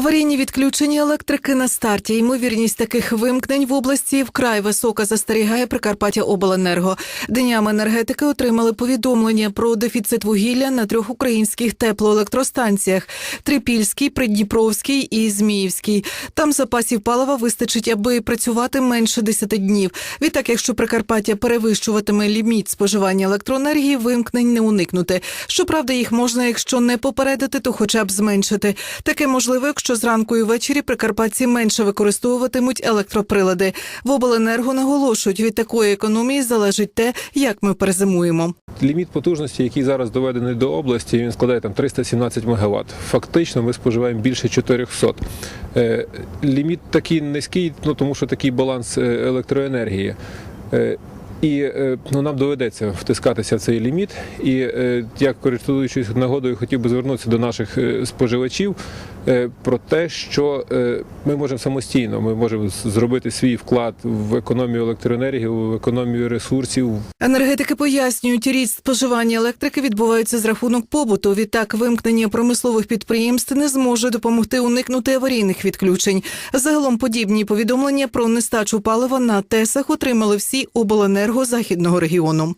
Аварійні відключення електрики на старті. Ймовірність таких вимкнень в області вкрай висока, застерігає Прикарпаття Обленерго. Днями енергетики отримали повідомлення про дефіцит вугілля на трьох українських теплоелектростанціях: Трипільській, Придніпровській і Зміївській. Там запасів палива вистачить, аби працювати менше 10 днів. Відтак, якщо Прикарпаття перевищуватиме ліміт споживання електроенергії, вимкнень не уникнути. Щоправда, їх можна, якщо не попередити, то хоча б зменшити. Таке можливо, якщо зранку і ввечері прикарпатці менше використовуватимуть електроприлади. В обленерго наголошують, від такої економії залежить те, як ми перезимуємо. Ліміт потужності, який зараз доведений до області, він складає там 317 МВт. Фактично ми споживаємо більше 400. Е, Ліміт такий низький, ну тому що такий баланс е, електроенергії. І е, ну, нам доведеться втискатися в цей ліміт. І е, я, користуючись нагодою, хотів би звернутися до наших е, споживачів про те, що ми можемо самостійно, ми можемо зробити свій вклад в економію електроенергії, в економію ресурсів, Енергетики пояснюють, ріст споживання електрики відбувається з рахунок побуту. Відтак, вимкнення промислових підприємств не зможе допомогти уникнути аварійних відключень. Загалом подібні повідомлення про нестачу палива на ТЕСах отримали всі обленерго західного регіону.